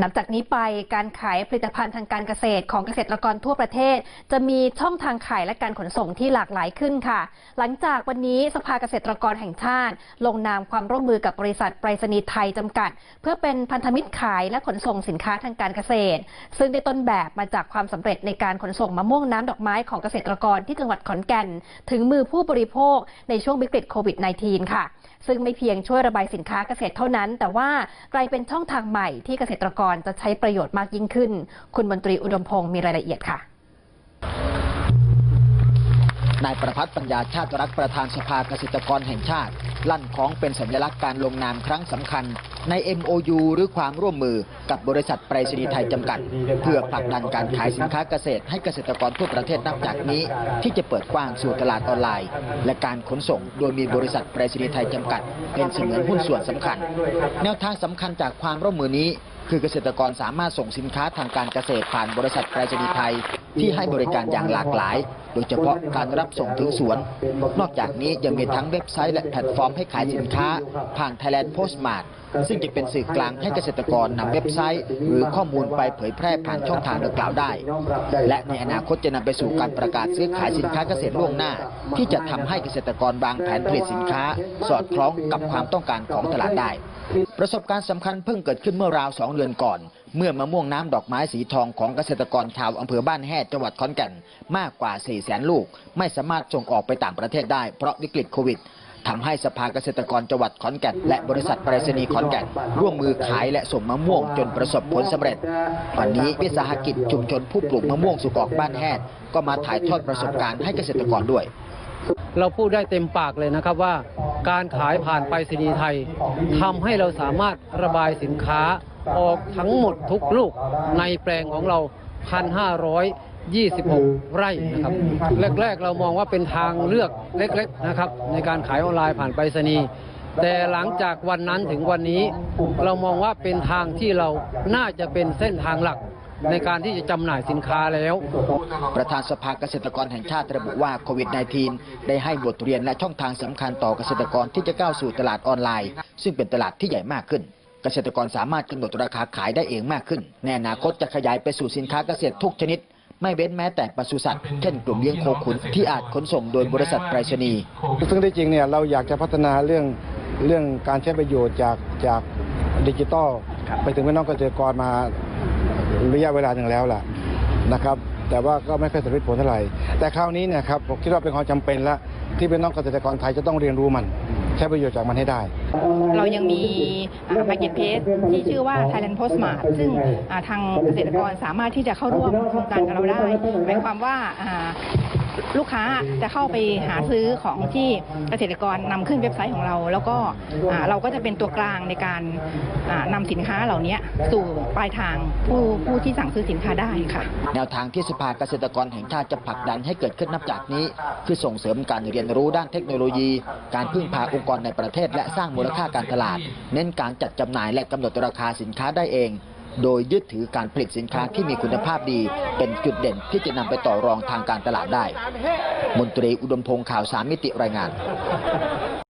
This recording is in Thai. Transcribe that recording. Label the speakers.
Speaker 1: นับจากนี้ไปการขายผลิตภัณฑ์ทางการเกษตรของเกษตรกรทั่วประเทศ จะมีช่องทางขายและการขนส่งที่หลากหลายขึ้นค่ะ หลังจากวันนี้สภาเกษตรกรแห่งชาติ ลงนามความร่วมมือกับบริษัทไปรษณีย์ไทยจำกัด เพื่อเป็นพันธมิตรขายและขนส่งสินค้าทางการเกษตร ซึ่งได้ต้นแบบมาจากความสำเร็จในการขนส่งมะม่วงน้ำดอกไม้ของเกษตรกรที่จังหวัดขอนแก่น ถึงมือผู้บริโภคในช่วงวิกฤตโควิด -19 ค่ะ ซึ่งไม่เพียงช่วยระบายสินค้าเกษตรเท่านั้น แต่ว่ากลายเป็นช่องทางใหม่ที่เกษตรกรจะใช้ประโยชน์มากยิ่งขึ้น คุณมนตรีอุดมพงศ์มีรายละเอียดค่ะ
Speaker 2: นายประพัฒน์ปัญญาชาติรักประธานสภาเกษตรกรแห่งชาติ ลั่นของเป็นสัญลักษณ์การลงนามครั้งสำคัญ ใน MOU หรือความร่วมมือกับบริษัทไปรษณีย์ไทยจำกัด เพื่อผลักดันการขายสินค้าเกษตรให้เกษตรกรทั่วประเทศนับจากนี้ ที่จะเปิดกว้างสู่ตลาดออนไลน์ และการขนส่งโดยมีบริษัทไปรษณีย์ไทยจำกัด เป็นเสมือนหุ้นส่วนสำคัญ แนวทางสำคัญจากความร่วมมือนี้ คือเกษตรกรสามารถส่งสินค้าทางการเกษตรผ่านบริษัทไปรษณีย์ไทย ที่ให้บริการอย่างหลากหลาย โดยเฉพาะการรับส่งถึงสวน นอกจากนี้ยังมีทั้งเว็บไซต์และแพลตฟอร์มให้ขายสินค้า ผ่าน Thailand Postmart ซึ่งจะเป็นสื่อกลางให้เกษตรกรนำเว็บไซต์ หรือข้อมูลไปเผยแพร่ผ่านช่องทางดังกล่าวได้ และในอนาคตจะนำไปสู่การประกาศซื้อขายสินค้าเกษตรล่วงหน้า ที่จะทำให้เกษตรกรวางแผนผลิตสินค้า สอดคล้องกับความต้องการของตลาดได้ ประสบการณ์สำคัญเพิ่งเกิดขึ้นเมื่อราวสองเดือนก่อน เมื่อมะม่วงน้ำดอกไม้สีทองของเกษตรกรชาวอำเภอบ้านแฮดจังหวัดขอนแก่นมากกว่า4แสนลูก ไม่สามารถส่งออกไปต่างประเทศได้เพราะวิกฤตโควิดทำให้สภาเกษตรกรจังหวัดขอนแก่น และบริษัทไปรษณีย์ขอนแก่น ร่วมมือขายและส่งมะม่วงจนประสบผลสำเร็จ วันนี้วิสาหกิจชุมชนผู้ปลูกมะม่วงสุกออกบ้านแฮดก็มาถ่ายทอดประสบการณ์ให้เกษตรกรด้วย
Speaker 3: เราพูดได้เต็มปากเลยนะครับว่า การขายผ่านไปรษณีย์ไทยทำให้เราสามารถระบายสินค้าออกทั้งหมดทุกลูกในแปลงของเรา 1,526 ไร่นะครับแรก ๆ เรามองว่าเป็นทางเลือกเล็ก ๆ นะครับ ในการขายออนไลน์ผ่านไปรษณีย์แต่หลังจากวันนั้นถึงวันนี้ เรามองว่าเป็นทางที่เราน่าจะเป็นเส้นทางหลัก ในการที่จะจำหน่ายสินค้าแล้ว
Speaker 2: ประธานสภาเกษตรกรแห่งชาติระบุว่าโควิด -19 ได้ให้บทเรียนและช่องทางสำคัญต่อเกษตรกรที่จะก้าวสู่ตลาดออนไลน์ ซึ่งเป็นตลาดที่ใหญ่มากขึ้น เกษตรกรสามารถกำหนดราคาขายได้เองมากขึ้น ในอนาคตจะขยายไปสู่สินค้าเกษตรทุกชนิดไม่เว้นแม้แต่ปศุสัตว์ เช่นกลุ่มเลี้ยงโคขุนที่อาจขนส่งโดยบริษัทไปรษณีย์
Speaker 4: ซึ่งที่จริงเนี่ยเราอยากจะพัฒนาเรื่องเรื่องการใช้ประโยชน์จากจากดิจิตอลไปถึงพี่น้องเกษตรกรมา ระยะเวลาหนึ่งแล้วล่ะนะครับ แต่ว่าก็ไม่ค่อยสำเร็จผลเท่าไหร่แต่คราวนี้เนี่ยครับผมคิดว่าเป็นความจำเป็นละที่เป็นน้องเกษตรกรไทยจะต้องเรียนรู้มัน ใช้ประโยชน์จากมันให้ได้
Speaker 5: เรายังมีมาเกจเพจที่ชื่อว่า Thailand Postmart ซึ่งทางเกษตรกรสามารถที่จะเข้าร่วมโครงการกับเราได้หมายความว่า ลูกค้าจะเข้าไปหาซื้อของที่เกษตรกรนำขึ้นเว็บไซต์ของเรา แล้วก็เราก็จะเป็นตัวกลางในการอ่านำสินค้าเหล่านี้สู่ปลายทางผู้ผู้ที่สั่งซื้อสินค้าได้ค่ะ
Speaker 2: แนวทางที่สภาเกษตรกรแห่งชาติจะผลักดันให้เกิดขึ้นนับจากนี้ คือส่งเสริมการเรียนรู้ด้านเทคโนโลยี การพึ่งพาองค์กรในประเทศ และสร้างมูลค่าการตลาด เน้นการจัดจำหน่ายและกำหนดราคาสินค้าได้เอง โดยยึดถือการผลิตสินค้าที่มีคุณภาพดี เป็นจุดเด่นที่จะนำไปต่อรองทางการตลาดได้ มนตรีอุดมพงษ์ข่าวสามมิติรายงาน